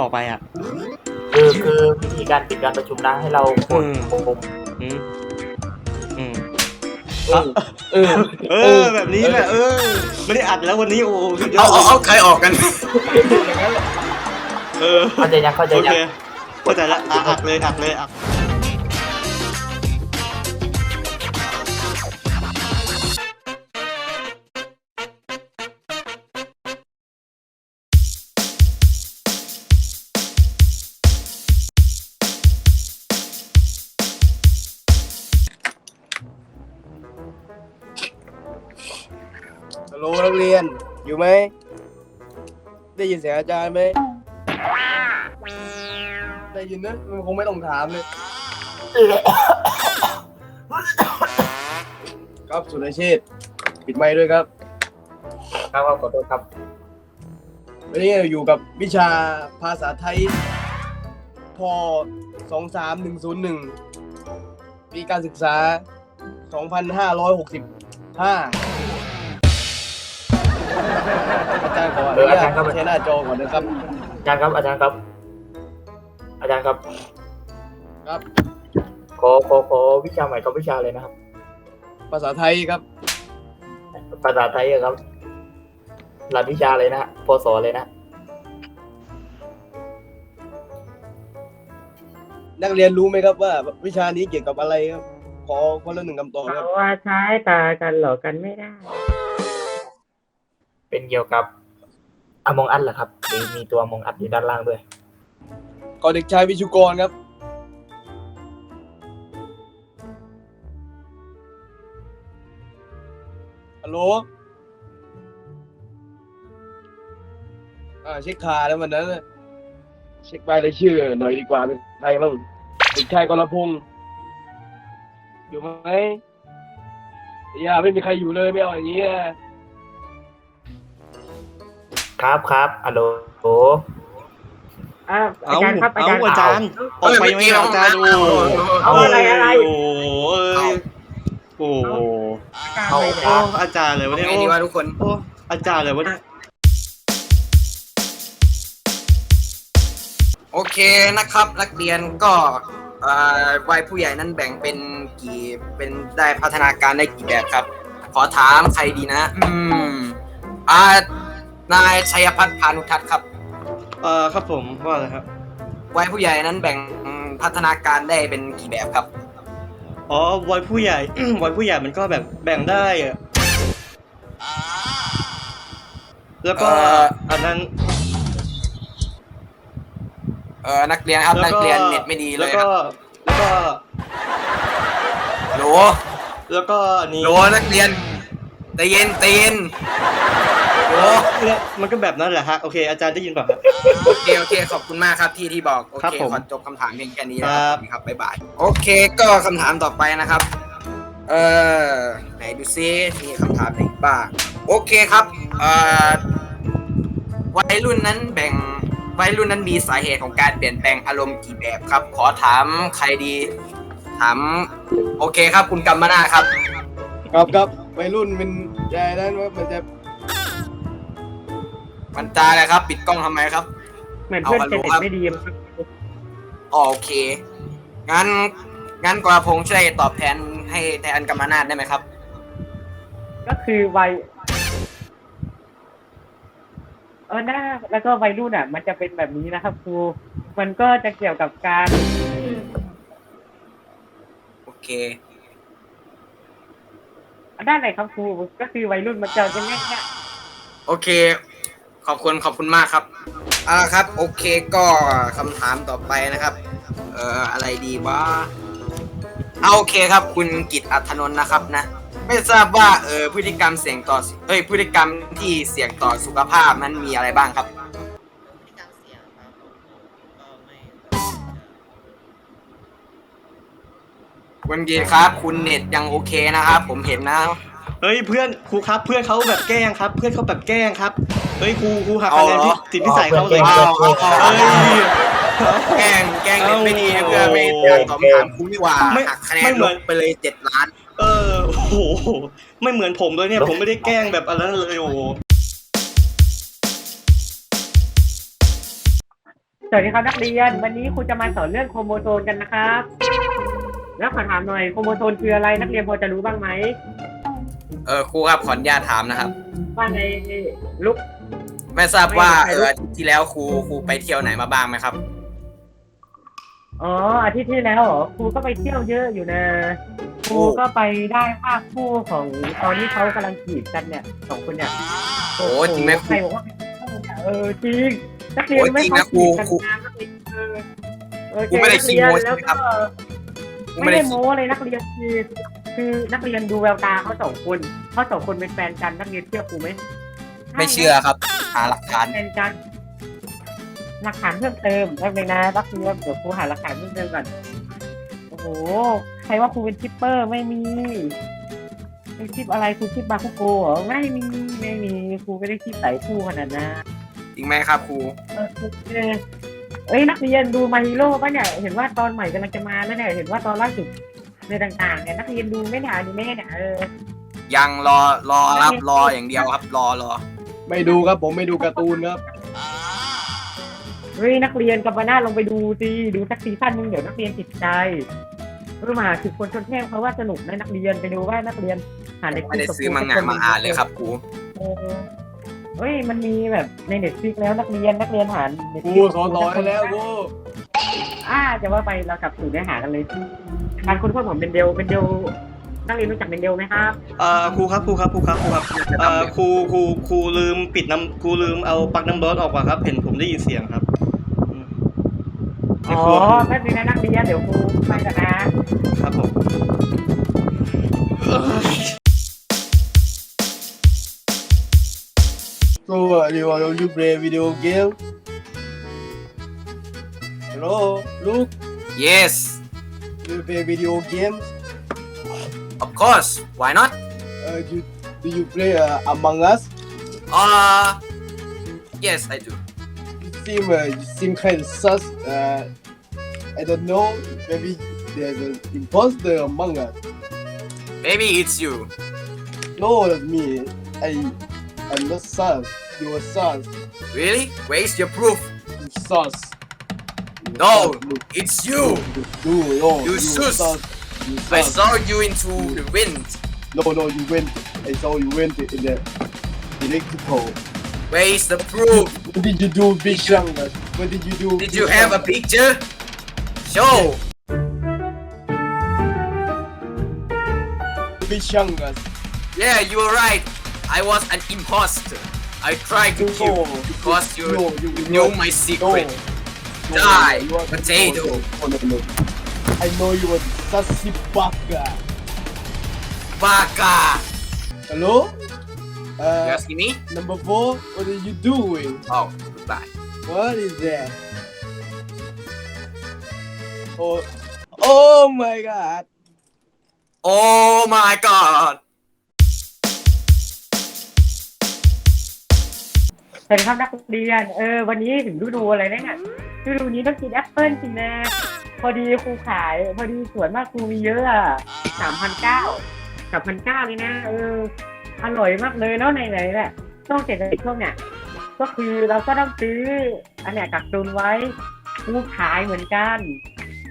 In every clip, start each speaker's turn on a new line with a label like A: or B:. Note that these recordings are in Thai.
A: บอกไปอะ
B: คือคือวิธีการปิดการประชุมนะให้เรากด
A: อืม
B: ปุ่ม
A: อืมอืม
B: เออ
C: เออ
A: เออ แบบนี้แหละเออ ไม่ได้อัดแล้ววันนี้โอ้สุดยอ
C: เอา
A: ด
C: เอาเอาใครออกกัน
A: เออ
B: เข้าใจยังเข้าใจ
A: โอ
B: ยั
A: เค
B: ง
A: เข้าใจละอะอัดเลยอัดเลยอัด
C: โหลนักเรียนอยู่ไหม ได้ยินเสียงอาจารย์ไหม ได้ยินนะมันคงไม่ต้องถามเลย ครับสุรเชษฐ์ปิดไมค์ด้วยครับ
B: ครับครับขอโทษครับ
C: วันนี้อยู่กับวิชาภาษาไทยพสองสามหนึ่งศูนย์หนึ่งปีการศึกษาส องพันห้าร้อยหกสิบห้าอาจารย์ขออนุญาตใช้หน้าจอก่อนนะครับ
B: อาจารย์ครับอาจารย์ครับ อาจารย์ครับ
C: ครับ
B: ขอขอขอวิชาใหม่กับวิชาเลยนะครับ
C: ภาษาไทยครับ
B: ภาษาไทยอะครับ หลักวิชาเลยนะฮะพศเลยนะ
C: นักเรียนรู้ไหมครับว่า วิชานี้เกี่ยวกับอะไรครับขอคนละหนึ่งคำตอบครับ
D: เขาว่าใช้ตากันหลอกกันไม่ได้
B: เป็นเกี่ยวกับอมองอัดเหรอครับหรือมีตัวมองอัดอยู่ด้านล่างด้วย
C: ก่อนเด็กชายวิชุกรครับ ฮัลโหล อ่าเช็คคาแล้ววันนั้นน่ะเช็คใบรายชื่อหน่อยดีกว่าเป็นใครบ้างเด็กชายกรพงศ์อยู่ไหมอย่าไม่มีใครอยู่เลยไม่เอาอย่างนี้นะ ครับ
B: ครับอัลโหล
D: อ้าวอา
A: เอา
D: จารย์ครับอา
A: เอา
D: จารย์
A: อาจารย์ออกไปไหมอาจารย์โอ้โห
D: เอาอะไรอะไร
A: โอ้โหเอ้ยโอ้โห
D: อาจารย์
B: เอา
D: เลย
A: โอ้อาจารย์เลยวะเนี่ย
C: ไง
A: โอ้
C: ดีวะทุกคน
A: โอ้อาจารย์เลยวะเนี่ย
E: โอเคนะครับ นักเรียนก็เอ่อวัยผู้ใหญ่นั้นแบ่งเป็นกี่เป็นได้พัฒนาการได้กี่แบบครับ ขอถามใครดีนะ อืมอ่า นายชัยพัฒน์พานุทัศน์ครับ
A: เออครับผมว่าอะไรครับ
E: วัยผู้ใหญ่นั้นแบ่งพัฒนาการได้เป็นกี่แบบครับ
A: อ๋อวัยผู้ใหญ่ วัยผู้ใหญ่มันก็แบบแบ่งได้อะแล้วก็
E: เอ่อ
A: อันนั้น
E: เออนักเรียนครับ
A: แล้ว
E: นัก
A: ก็
E: เรียนเน็ตไม่ดีเล
A: แล้ว
E: ยค
A: ก็
E: รับ
A: แล้วก็
E: โหล
A: แล้วก็อันนี้
E: โหลนักเรียนใจเย็นใจเย็นโหล
A: เนี่ยมันก็แบบนั้นแหละฮะ โอเค อาจารย์ได้ยินเปล่าครับ
E: โอเคโอเคขอบคุณมากครับที่ที่บอกโอ
A: ครับ
E: เค
A: ผม
E: ขอจบคำถามเพียงแค่นี้นะครับ
A: ครับ
E: ครับบ๊ายบายโอเคก็คำถามต่อไปนะครับ เออไหนดูซิมีคำถามไหนอีกบ้างโอเคครับเอ่อวัยรุ่นนั้นแบ่งวัยรุ่นนั้นมีสาเหตุของการเปลี่ยนแปลงอารมณ์กี่แบบครับ ขอถามใครดี ถามโอเคครับคุณกัมมานาครับ
C: ครับครับวัยรุ่นเป็นใจนั้นว่ามันจะ
E: มันจาเลยครับ ปิดกล้องทำไมครับ
D: เหมือนเพื่อน
E: เอา
D: เจ
E: ฮัลโหลครับ
D: เน็ตไม่ดีครับ
E: อ๋อโอเค งั้น งั้นกราพงษ์ช่วยตอบแทนให้แทนกัมมานาถได้ไหมครับ
D: ก็คือวัยเออหน้าแล้วก็วัยรุ่นอะ มันจะเป็นแบบนี้นะครับครูมันก็จะเกี่ยวกับการ
E: โอเค
D: ด้านไหนครับครูก็คือวัยรุ่นมันจะจะง่าย
E: โอเค ขอบคุณขอบคุณมากครับเอาละครับ โอเคก็คำถามต่อไปนะครับ เอ่ออะไรดีวะเอาโอเคครับ คุณกิตอัธนนท์นะครับนะ ไม่ทราบว่าเออพฤติกรรมเสี่ยงต่อเอ้ยพฤติกรรมที่เสี่ยงต่อสุขภาพนั้นมีอะไรบ้างครับคุณกีตครับ คุณเน็ตยังโอเคนะครับ ผมเห็นนะ
A: เฮ้ยเพื่อนครูครับ เพื่อนเขาแบบแกล้งครับ เพื่อนเขาแบบแกล้งครับเฮ้ยครูครูหักคะแนน
E: เอาเหรอ
A: ที่ติดนิสัยเขาเลย
B: เอา
A: ครับ
B: เอาเอา
A: เฮ้ย
E: แกล้งแกล้งเน็ตไม่ดี
A: เอา
E: เพื่อไม่อยากตอบคำถามคุณดีกว่า
A: ไม่
E: หักคะแน
A: ไม่
E: น
A: เหมื
E: ล
A: อน
E: งไปเลยเจ็ดล้าน
A: เออโอ้โหไม่เหมือนผมเลยเนี่ยผมไม่ได้แกล้งแบบอันนั้นเลยโอ้โห
D: สวัสดีครับนักเรียน วันนี้ครูจะมาสอนเรื่องโครโมโซนกันนะครับ แล้วขอถามหน่อยโครโมโซนคืออะไรนักเรียนพอจะรู้บ้างไหม
E: เออครูครับขออนุญาตถามนะครับ
D: ว่าในลุก
E: ไม่ทราบว่า
D: ไม่
E: เอ
D: รู้
E: ออาทิตย์ที่แล้วครูครูไปเที่ยวไหนมาบ้างไหมครับ
D: อ๋ออาทิตย์ที่แล้วเหรอครูก็ไปเที่ยวเยอะอยู่นะครูก็ไปได้ภาพคู่ของตอนที่เขากำลังจีบกันเนี่ยสองคนเนี่ย
E: โอ้จริงไหมครู
D: ใครบอกว่าเป็นคู่เนี่ยเออจริงนักเรียน
E: โอ้
D: ไม่
E: จริง
D: เขา
E: นะครู
D: จีบกัน
E: ครู
D: นะนักเรียนเออเออ
E: ครูไม่ได้
D: นักเรียน
E: ขี้โม้ใช่
D: แล้ว
E: ไหมครั
D: ก็
E: บครู
D: ไม่
E: ไม่ได้
D: ได้โม้เลยนักเรียนคือคือนักเรียนดูแววตาเขาสองคนเขาสองคนเป็นแฟนกันนักเรียนเชื่อครูไหม
E: ไม่เชื่อครับหาหลักฐาน
D: แฟนกันหลักฐานเพิ่มเติมแป๊บนึงนะนักเรียนเดี๋ยวครูหาหลักฐานเพิ่มเติมก่อนโอ้โหใครว่าครูเป็นชิปเปอร์ไม่มีเป็นชิปอะไรครูชิปบาคุโกเหรอไม่มีไม่มีครูไม่ได้ชิปสายคู่ขนาดนั้น
E: จริงไหมครับครู
D: เออครู เออเอ้ยนักเรียนดูมาฮีโร่ป่ะเนี่ย เห็นว่าตอนใหม่กำลังจะมาแล้วเนี่ย เห็นว่าตอนล่าสุดในต่างๆเนี่ยนักเรียนดูไม่หนาดูแม่เนี่ยเออ
E: ยังรอรอรับรออย่างเดียวครับ รอรอ
C: ไม่ดูครับผมไม่ดูการ์ตูนครับ
D: เฮ้ยนักเรียนกับมาหน้าลงไปดูสิดูสักซีซั่นหนึงเดี๋ยวนักเรียนติดใจเรื่องมาคือคนชนแท้เพราะว่าสนุกนะนักเรียนไปดูว่านักเรียนหาใน
E: ไม่ได้ซื้อมังงะมาอ่านเลยครับครู
D: เออเฮ้ยมันมีแบบในเน็ตฟลิกแล้วนักเรียนนักเรียนหา Netflix
C: ครูสอนต่อได้แล้วครู
D: อ่าจะว่าไปเรากลับสู่เนื้อหากันเลยการคุณพ่อผมเป็นเดลเป็นเดลนักเรียนรู้จักเป็นเดลไหมครับ
A: เอ่อครูครับครูครับครูครับครูครับเอ่อครูครูครูลืมปิดน้ำครูลืมเอาปลั๊กน้ำเบิร์ดออกว่ะครับ เห็นผมได้ยินเสียงครับอืมใน
D: อ๋อ
A: ครัว
D: แป๊บนึงนะนักเรียนเดี๋ยวครูไปกันนะครับ
A: ผม
C: Do you want to play video game? Hello, Luke,
E: yes
C: do you play video games?
E: of course why not
C: Uh, do, do you play uh, Among Us?
E: uh yes I do
C: You seem, uh, you seem kind of sus. Uh, I don't know, maybe there's an imposter among us.
E: maybe it's you
C: No, that's me. I, I'm not sus. You sus.
E: really where's your proof
C: You sus. You
E: No.
C: sus,
E: it's you
C: You, no,
E: You sus.
C: You
E: I saw you into the wind
C: No, no, you went. I saw you went in the electrical.
E: where is the proof
C: What did you do, Big What did you do?
E: did you have a picture show
C: Big
E: yeah you were right I was an imposter I tried to kill you because you
C: no, you,
E: you
C: you
E: knew my secret
C: no,
E: Die,
C: you are-
E: potato.
C: I know you were sassy baka.
E: baka
C: Hello?
E: you
C: Uh,
E: asking me
C: number four, what are you doing?
E: oh goodbye
C: What is that? Oh, oh my god.
E: oh my god
D: สวัสดีครับนักเรียน เออ วันนี้ถึงฤดูอะไรเนี่ยฤดูนี้ต้องกินแอปเปิ้ลสินะพอดีครูขาย พอดีสวนมากครูมีเยอะอะสามพันเก้าสามพันเก้าเลยนะ เออ อร่อยมากเลยเนาะไหนๆแหละต้องเศรษฐกิจช่วงเนี้ยก็คือเราก็ต้องซื้อ อันเนี้ยกักตุนไว้ครูขายเหมือนกัน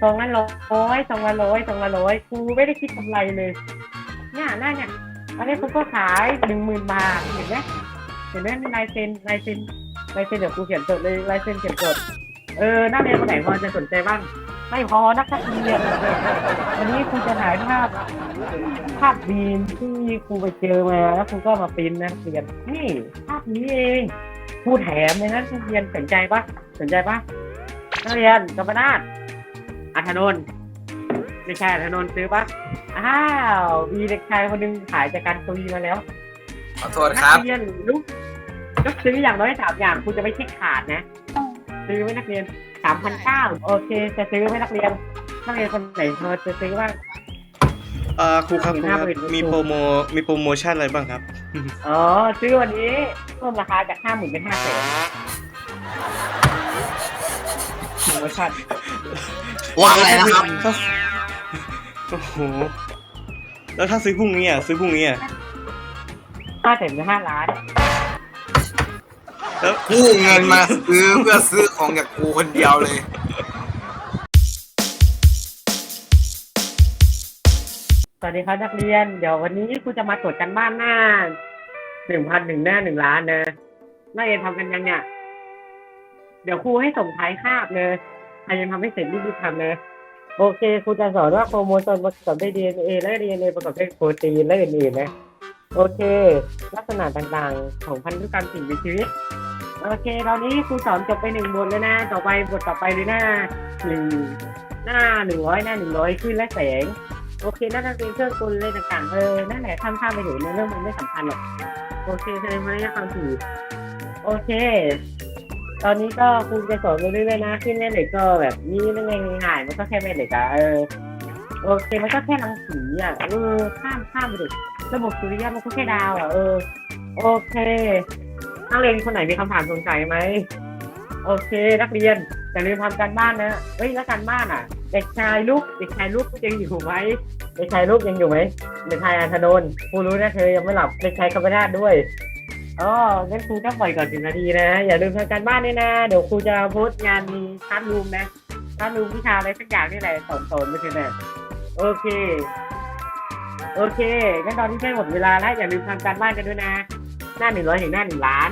D: ซองละร้อยซองละร้อยซองละร้อยครูไม่ได้คิดกำไรเลย เนี่ยหน้าเนี่ยอันนี้ครูก็ขายหนึ่งหมื่นบาทเห็นไหม เห็นไหมมีลายเซ็นลายเซ็นลายเซ็นเดี๋ยวครูเขียนจดเลยลายเซ็นเขียนจดเออนักเรียนคนไหนพอจะสนใจบ้างไม่พอนักเรียนวันนี้ครูจะถ่ายภาพภาพบีมที่ครูไปเจอมาแล้วครูก็มาปริ้นนะนักเรียนนี่ภาพนี้เองครูแถมเลยนะนักเรียนสนใจปะสนใจปะนักเรียนกัมปนาทอัธนนท์ไม่ใช่อัธนนท์ซื้อปะอ้าวมีเด็กชายคนหนึงขายจากการตุยมาแล้ว
E: ขอโทษครับ
D: นักเรียนลูก ก็ซื้ออย่างน้อยสามอย่างคุณจะไม่เช็คขาดนะ ซื้อไหมนักเรียนสามพันเก้าโอเค จะซื้อไหมนักเรียนนักเรียนคนไหนพอจะซื้อบ้าง
A: เอ่อครูครับครูครับ
D: มีหน้าเปิด
A: มีโปรโมมีโปรโมชั่นอะไรบ้างครับ
D: อ๋อ ซื้อวันนี้เพิ่มราคาจากห้าหมื่นเป็นห้าแสนโปรโมชั่น
E: ว่าอะไรนะครับ
A: โอ้โหแล้วถ้าซื้อพรุ่งนี้อะซื้อพรุ่งนี้อะ
D: ห้าแสนเป็นห้าล้าน
A: แล้ว
E: กู้เงินมาซื้อเพื่อซื้อของจากกูคนเดียวเลย
D: สวัสดีครับนักเรียน เดี๋ยววันนี้ครูจะมาตรวจกันบ้านหน้าหนึ่งพันหนึ่งหน้าหนึ่งล้านนะนักเรียนทำกันยังเนี่ย เดี๋ยวครูให้ส่งท้ายคาบเลยใครยังทำไม่เสร็จรีบๆทำเลยโอเคครูจะสอนว่าโครโมโซมประกอบด้วย DNA และ DNA ประกอบด้วยโปรตีนและอื่นๆนะ โอเค ลักษณะต่างๆ ของพันธุกรรมสิ่งมีชีวิต โอเคตอนนี้ครูสอนจบไปหนึ่งบทแล้วนะ ต่อไปบทต่อไปเลยหน้าหนึ่งหน้าหนึ่งร้อยหน้าหนึ่งร้อยขึ้นและแสง โอเคน่าจะเป็นเครื่องกลเลยต่างๆเออนั่นแหละข้ามๆไปถึงในเรื่องมันไม่สำคัญหรอกโอเคแสดงว่าได้ความถูกโอเค ตอนนี้ก็ครูจะสอนไปเรื่อยๆนะขึ้นแม่เหล็กก็แบบนี่นั่นเองง่ายมันก็แค่แม่เหล็กอะเออโอเคมันก็แค่รังสีอะเออข้ามข้ามไปดิระบบสุริยะมันก็แค่ดาวอะเออโอเค นักเรียนคนไหนมีคำถามสงสัยไหม โอเค นักเรียนอย่าลืมทำการบ้านนะเฮ้ยแล้วการบ้านอะ เด็กชายลูกเด็กชายลูกยังอยู่ไหมเด็กชายลูกยังอยู่ไหมเด็กชายอัธนนท์ครูรู้นะเธอยังไม่หลับเด็กชายกัมปนาด้วยอ๋องั้นครูต้องปล่อยก่อนสิบนาทีนะ อย่าลืมทำการบ้านด้วยนะ เดี๋ยวครูจะโพสต์งานคลาสรูมนะคลาสรูมวิชาอะไรสักอย่างนี่แหละสอนสอนไปเถอะนะโอเค โอเคงั้นตอนนี้ใกล้หมดเวลาแล้วอย่าลืมทำการบ้านกันด้วยนะ หน้าหนึ่งร้อยถึงหน้าหนึ่งล้าน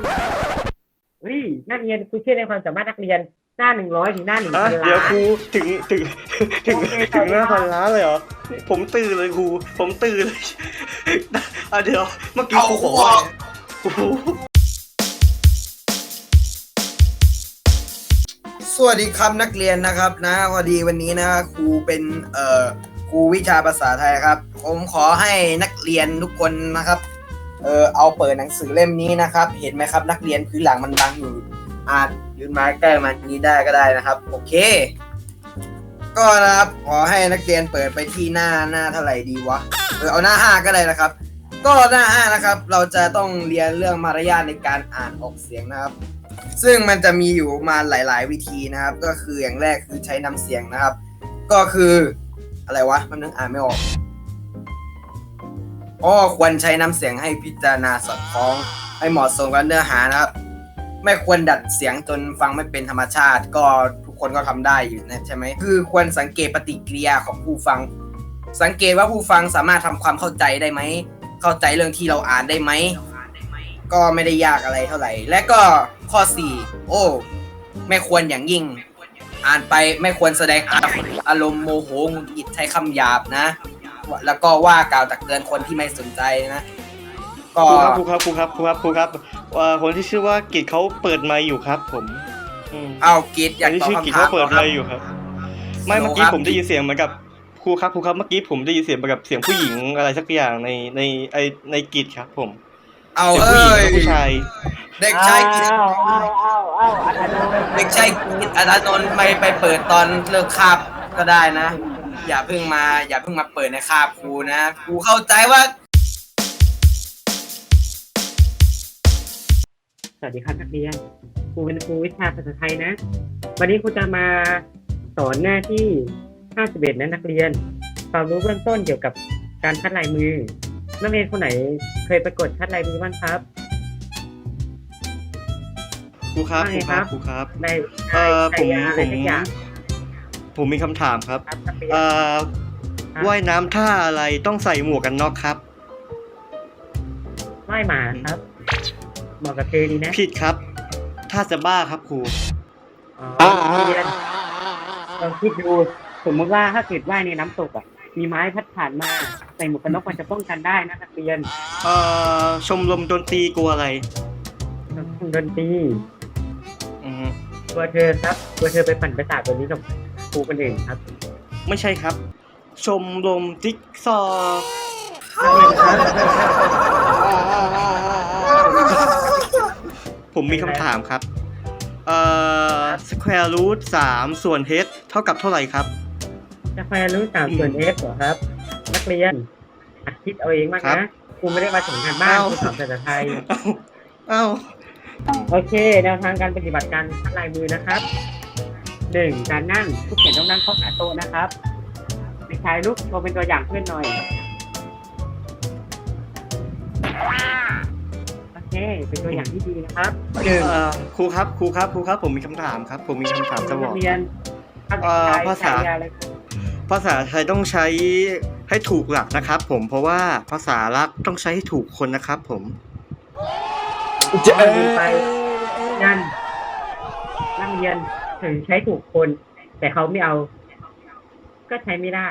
D: เฮ้ยนักเรียนครูเชื่อในความสามารถนักเรียนหน้าหนึ่งร้อยถึงหน้าหนึ่ง
A: อะ
D: พัน
A: เดี๋ยว
D: ล้าน
A: ครูถึงถึงถึง
D: โอเค
A: ถึงหน้า
D: ครับ
A: พันล้านเลยเหรอ ผมตื่นเลยครู ผมตื่นเลยอะเดี๋ยวเมื่อกี้
E: เอา
A: ครูบอก
E: หัว
A: ว่าโอ้โห
E: สวัสดีครับนักเรียนนะครับนะพอดีวันนี้นะครูเป็นเอ่อครูวิชาภาษาไทยครับ ผมขอให้นักเรียนทุกคนนะครับ เออเอาเปิดหนังสือเล่มนี้นะครับ เห็นไหมครับ นักเรียนพื้นหลังมันบังอยู่อาจยืนไม้ใกล้มันนี้ได้ก็ได้นะครับ โอเค ก็นะครับขอให้นักเรียนเปิดไปที่หน้าหน้าเท่าไหร่ดีวะเออเอาหน้าห้าก็ได้นะครับ ก็หน้าห้านะครับ เราจะต้องเรียนเรื่องมารยาทในการอ่านออกเสียงนะครับ ซึ่งมันจะมีอยู่มาหลาย ๆ วิธีนะครับ ก็คืออย่างแรกคือใช้น้ำเสียงนะครับ ก็คืออะไรวะมันนึกอ่านไม่ออก อ๋อควรใช้น้ำเสียงให้พิจารณาสอดคล้องให้เหมาะสมกับเนื้อหานะครับ ไม่ควรดัดเสียงจนฟังไม่เป็นธรรมชาติ ก็ทุกคนก็ทำได้อยู่นะใช่ไหมคือควรสังเกตปฏิกิริยาของผู้ฟัง สังเกตว่าผู้ฟังสามารถทำความเข้าใจได้ไหมเข้าใจเรื่องที่เราอ่านได้ไหมก็ไม่ได้ยากอะไรเท่าไหร่ และก็ข้อ 4 โอ้ ไม่ควรอย่างยิ่ง อ่านไปไม่ควรแสดงอารมณ์อารมณ์โมโหหงุดหงิดใช้คำหยาบนะ แล้วก็ว่ากล่าวตักเตือนคนที่ไม่สนใจนะ ก็
A: ครูครับครูครับครูครับครูครับครูครับว่าคนที่ชื่อว่ากิจเขาเปิดไมค์อยู่ครับ ผมอืม
E: เอากีดอ
A: ค
E: ยาก
A: นที่
E: ตอบ
A: ชื่อกิจ
E: คำถาม
A: เขาเปิด
E: ค
A: ไม
E: รับ
A: ค์อยู่ครับ ไม่เมื่อกี้ผมได้ยินเสียงเหมือนกับครูครับครูครับเมื่อกี้ผมได้ยินเสียงเหมือนกับเสียงผู้หญิงอะไรสักอย่างในในไอในกิจครับ ผม
E: เอา
A: เสียง
E: เอ้
A: ผู้หญิง
E: ย
A: กับผู้ชาย
E: เด็กชายกิจ
D: อ้าวอ้าวอ้าวอ้าวอัธนนท์
E: เด็กชายกิจอนันนท์ไปไปเปิดตอนเลิกคาบก็ได้นะ อย่าเพิ่งมา อย่าเพิ่งมาเปิดในคาบครูนะครูเข้าใจว่า
D: สวัสดีครับนักเรียนครูเป็นครูวิชาภาษาไทยนะ วันนี้ครูจะมาสอนหน้าที่ 51 นะนักเรียน ความรู้เบื้องต้นเกี่ยวกับการคัดลายมือ นักเรียนคนไหนเคยประกวดคัดลายมือบ้างครับ
A: ครูครับค
D: ไม่
A: รูค
D: ครั
A: รับบครูครับ
D: ใน
A: เอ่อผม
D: อะไร
A: ผม
D: สักอย่าง
A: ผมมีคำถามครับ
D: ครับนักเรียน
A: เอ่อ
D: ครับ
A: ว่ายน้ำท่าอะไรต้องใส่หมวกกันน็อกครับ
D: ว่ายหมาครับเหมาะกับเธอดีนะ
A: ผิดครับถ้าจะบ้าครับครู
D: อ๋อนักเรียนลองคิดดูสมมติว่าถ้าเกิดว่ายในน้ำตกอะ มีไม้พัดผ่านมาใส่หมวกกันน็อกมันจะป้องกันได้นะนักเรียน
A: เอ่อชมรมดนตรีกลัวอะไร
D: ดนตรี
A: อืม
D: ตัวเธอครับตัวเธอไปปั่นประสาทตัวนี้กับ ครูคนอื่นครับ
A: ไม่ใช่ครับ ชมรมจิ๊กซอว์
D: นักเรียนครับ
A: ผมมีคำถามครับ เอ่อ square root สามส่วน h เท่ากับเท่าไหร่ครับ
D: จะแฟรู้สามส่วนเอฟเหรอครับ นักเรียนอัดคิดเอาเองมาก
A: ครับ
D: นะครูไม่ได้มาส่งการบ้าน
A: เอ้า
D: ครูสอนภาษาไทย
A: เอ้าเอ้า
D: โอเค แนวทางการปฏิบัติการคัดลายมือนะครับ หนึ่งการนั่งผู้เขียนต้องนั่งเข้าขาโต๊ะนะครับเด็กชายลูกโชว์เป็นตัวอย่างเพื่อนหน่อย โอเคเค เป็นตัวอย่างที่ดีนะครับหนึ่ง
A: เอ่อครูครับครูครับครูครับผมมีคำถามครับ ผมมีคำถามจะบ
D: นั
A: อก
D: ก เรียน
A: เอ่อภาษา
D: ใช้อะไร
A: ภาษาไทยต้องใช้ให้ถูกหลักนะครับ ผมเพราะว่าภาษาลักต้องใช้ให้ถูกคนนะครับ ผม
C: เจ๊
D: ไปนั่นนักเรียนถึงใช้ถูกคน แต่เขาไม่เอา ก็ใช้ไม่ได้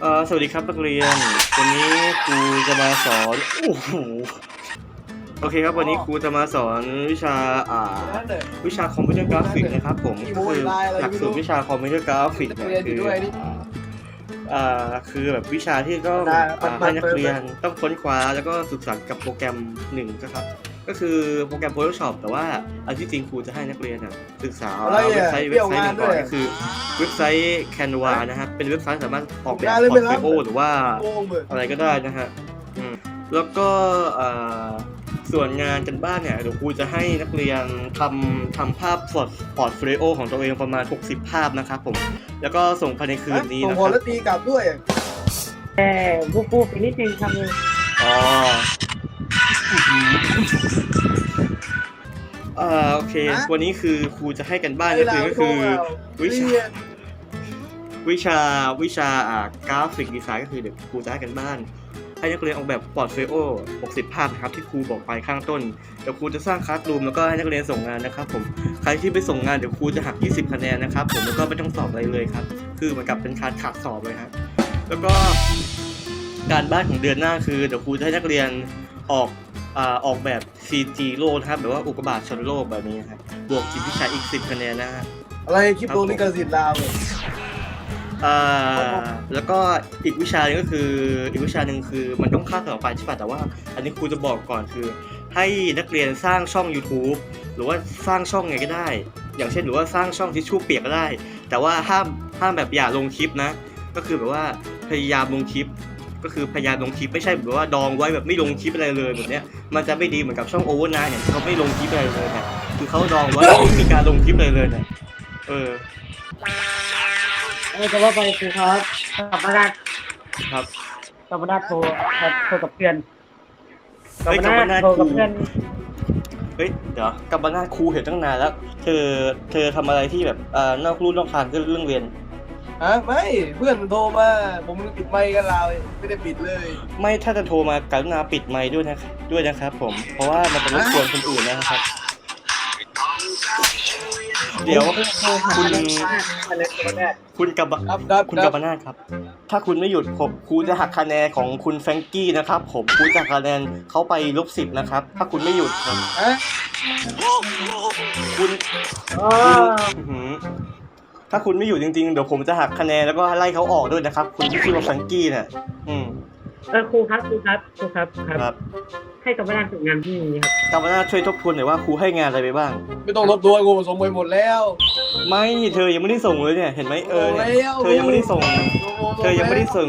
A: เออสวัสดีครับนักเรียน วันนี้ครูจะมาสอน โอ้โห โอเคครับ วันนี้ครูจะมาสอนวิชา อ่า
C: น
A: วิชาคอมพิวเตอร์กราฟิกนะครับผม ก็คือหลักสูตรวิชาคอมพิวเตอร์กราฟิกเนี่ยคือ อ่ คือแบบวิชาที่ต้องอ่าให้นักเรียนต้องค้นคว้าแล้วก็ศึกษากับโปรแกรมหนึ่งนะครับ ก็คือโปรแกรม Photoshop แต่ว่าอันที่จริงครูจะให้นักเรียนน่ะศึกษา
C: อะไร
A: เว็บ
C: อะ
A: ไซต์
C: เป
A: เว็
C: รี้
A: บ
C: ยว
A: ไซต์ห
C: งา
A: นึ่
C: น
A: ง
C: ด้
A: ก่อ
C: วนย
A: ก็คือเว็บไซต์ Canva นะครับเป็นเว็บไซต์สามารถออกแบบ
C: ได้
A: พ
C: เล
A: อยร์ต
C: ไม่
A: โฟ
C: รับ
A: ลิโอหรือว่า
C: โอ้เหมือน
A: อะไรก็ได้นะฮะอืมแล้วก็อ่า ส่วนงานกันบ้านเนี่ยเดี๋ยวครูจะให้นักเรียนทำทำภาพพอร์ตพอร์ตโฟลิโอของตัวเองประมาณ 60 ภาพนะครับผม แล้วก็ส่งภายในคืนนี้
C: ส่ง
A: นะ
C: พ
A: ค
C: อ
A: รับ
C: แล้วตีกลับด้วย
D: แต่บูบูไปนิดนึงทำเลย
A: อ๋อเอ่อโอเควันนี้คือครูจะให้กันบ้านก็คือก็คือ วิชาวิชาวิชาอ่ากราฟิกดีไซน์ก็คือเดี๋ยวครูจะให้กันบ้าน ให้นักเรียนออกแบบพอร์ตโฟลิโอ 60 ภาพนะครับที่ครูบอกไปข้างต้น เดี๋ยวครูจะสร้างคลาสรูมแล้วก็ให้นักเรียนส่งงานนะครับผม ใครที่ไปส่งงานเดี๋ยวครูจะหัก 20 คะแนนนะครับผมแล้วก็ไม่ต้องสอบอะไรเลยครับ คือเหมือนกับเป็นการขาดสอบเลยครับ แล้วก็การบ้านของเดือนหน้าคือเดี๋ยวครูจะให้นักเรียนออกอ่าออกแบบ CG โลกนะครับแบบว่าอุกกาบาตชนโลกแบบนี้ครับบวกจิตวิชาอีก 10 คะแนนนะฮะ
C: อะไรคลิปโดนลิขสิทธิ์ลาว
A: อ่าแล้วก็อีกวิชาหนึงก็คืออีกวิชาหนึ่งคือมันต้องค่าต่อไปใช่ป่ะแต่ว่า อันนี้ครูจะบอกก่อนคือ ให้นักเรียนสร้างช่อง YouTube หรือว่าสร้างช่องไงก็ได้ อย่างเช่นหรือว่าสร้างช่องทิชชู่เปียกก็ได้ แต่ว่าห้ามห้ามแบบอย่าลงคลิปนะ ก็คือแบบว่าพยายามลงคลิป ก็คือพยายามลงคลิปไม่ใช่แบบว่าดองไว้แบบไม่ลงคลิปอะไรเลยแบบเนี้ยมันจะไม่ดีเหมือนกับช่องโอเวอร์ไนเนี่ยเขาไม่ลงคลิปอะไรเลยเนี่ยคือเขาดองไว้ไม่มีการลงคลิปอะไรเลยเนี่ยเออ
D: เออจะว่าไปครูครับกลับมาได้
A: ครับ
D: กลับมาได้โทรโทรกับเพื่อน
A: เฮ้ยกลับมาได้
D: โทรกับเพื่อน
A: เฮ้ยเดี๋ยวกลับมาหน้าครูเห็นตั้งนานแล้ว เธอเธอทำอะไรที่แบบเอ่อนอกลู่นอกทางก็เรื่องเรียน
C: ฮะไม่เพื่อนมันโทรมาผมปิดไมค์กันลาวไม่ได้ปิดเลย
A: ไม่ถ้าจะโทรมากรุณาปิดไมค์ด้วยนะครับด้วยนะครับ ผมเพราะว่ามันจะรบกวนคนอื่นนะครับ เดี๋ยว
D: โทรหา
A: คุณ
D: เพื่อนมาเลยโทรแรก
A: คุณกับ
C: ครับครับ
A: คุณ
C: ค
A: กั
C: รั
A: บบนาทครับ ถ้าคุณไม่หยุดผมครูจะหักคะแนนของคุณแฟรงกี้นะครับผมครูจะหักคะแนนเขาไปลบสิบนะครับ ถ้าคุณไม่หยุดครับ
C: ฮะ
A: คุณ
D: อ๋อ
A: อื้อหือถ้าคุณไม่อยู่จริงๆเดี๋ยวผมจะหักคะแนนแล้วก็ไล่เขาออกด้วยนะครับ คุณที่ชื่อว่าแฟรงกี้เนี่ยอืม
D: เออครูครับครูครับครูครับค
A: ค
D: รั
A: รั
D: บบ ให้กลับมาได้ส่งงานที่นี้ครับ
A: กรรมนาถช่วยทบทวนหน่อยว่าครูให้งานอะไรไปบ้าง
C: ไม่ต้องรบตัวกูส่งไปหมดแล้ว
A: ไม่เธอยังไม่ได้ส่งเลยเนี่ยเห็นไหมเออเนี่ย
C: แล้ว
A: เธอยังไม่ได้ส่ง เธอยังไม่ได้ส่ง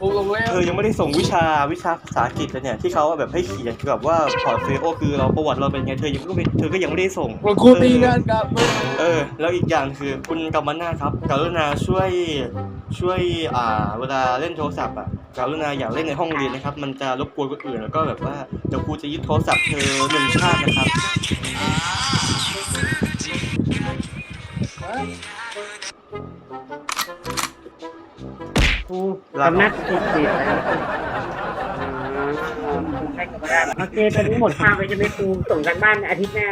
C: ผมส่งแล้ว
A: เธอยังไม่ได้ส่งวิชาวิชาภาษาอังกฤษเลยเนี่ยที่เขาแบบให้เขียนเกี่ยวกับว่าพอร์ตโฟลิโอคือเราประวัติเราเป็นไงเธอยังก็ไม่เธอก็ยังไม่ได้ส่ง
C: ครูตีงานกับมึง
A: เออ แล้วอีกอย่างคือคุณกรรมนาถครับกรุณาช่วยช่วยอ่าเวลาเล่นโทรศัพท์อะ กรุณาอย่าเล่นในห้องเรียนนะครับ มันจะรบกวนคนอื่นแล้วก็แบบว่าเดี๋ยวครูจะยึดโทรศัพท์เธอหนึ่งชาตินะครับ
D: ครูกำนัดติดติดนะครับให้กลับมาได้โอเคตอนนี้หมดทางไปใช่ไหมครูส่งกันบ้านอาทิตย์หน้า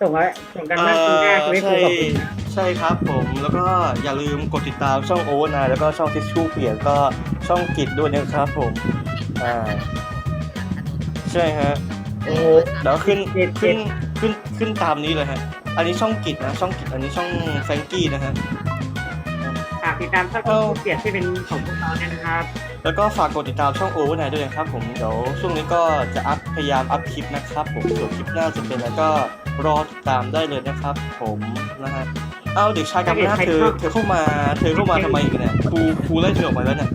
D: ส่งไว้ส่งกัน
A: เอ
D: บ้านปีหน้า
A: อ
D: ใช่ไหมครู
A: ใช่
D: ขอบคุณ
A: ใช่ครับผมแล้วก็อย่าลืมกดติดตามช่องโอเวอร์นแล้วก็ช่องทิชชู่เปียกก็ช่องกิจด้วยนะครับผมอ่าใช่ฮะ
D: โอ้โห
A: เดี๋ยวขึ้น
D: เจ็ดเจ็
A: ขึ้
D: ด
A: นขึ้นขึ้นตามนี้เลยฮะอันนี้ช่องกิจนะช่องกิจอันนี้ช่องแฟรงกี้นะฮะ
D: ฝากติดตามช่องที่เปลี่ยนที่เป็นของพวกเราเนี่ยนะครับ
A: แล้วก็ฝากกดติดตามช่องโอเวอร์นด้วยนะครับผม เดี๋ยวช่วงนี้ก็จะอัพพยายามอัพคลิปนะครับผมส่วนคลิปหน้าจะเป็นแล้วก็ รอติดตามได้เลยนะครับ ผมนะฮะเอาเด็กชายกำลังเธอเธอเข้ามา เธอเข้ามาทำไมอีกเนี่ยครูครูไล่เธอออกไปแล้วเนี่ย